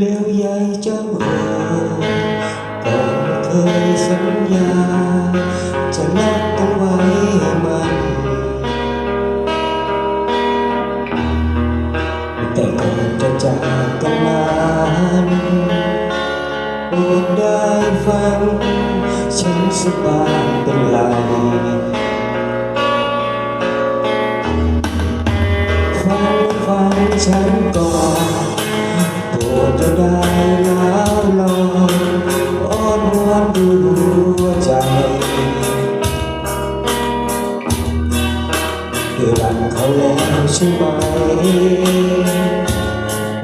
แล้วใายเจ้าเอาก่อนเคยสัญญา จะนัดกันไว้มัน แต่ก่อนจะจากกันนานโปรดได้ฟัง ฉันสบายเป็นไรฟังฟังฉันก่อน คือรักเขาแล้วใช่ไหม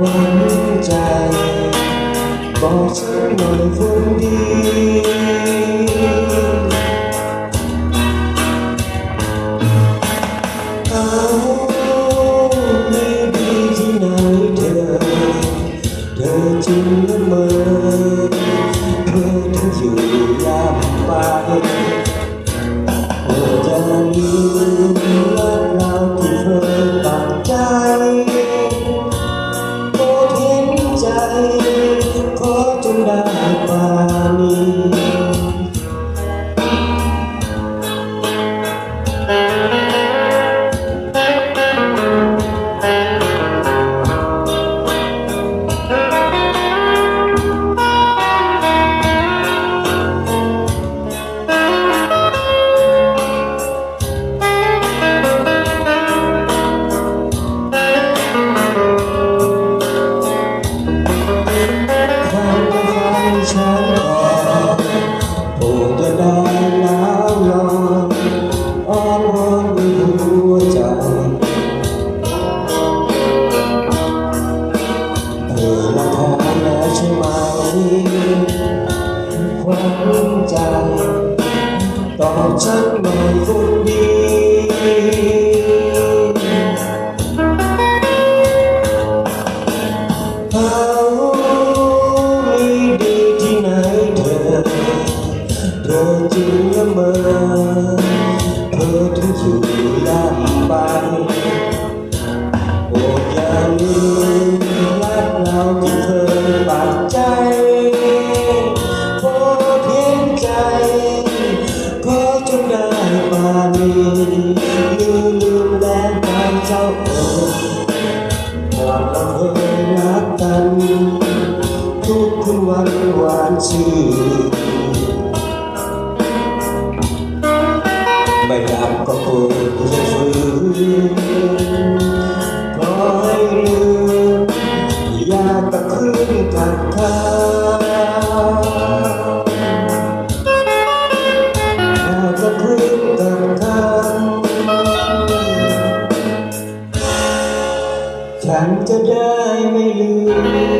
หวังใจ บอกฉันหน่อยคนดี ฉันหน่อยนดีเขาไม่ด้ที่ไหนเธอเธอจึงละเมอเธอถึงสู่ลาบไโอ้ยาลืม หวานชื่นไม่ดำก็ปวดจะฝืนปล่อยลืมอยากตะคืนกับเธอันจะได้ไม่ลืม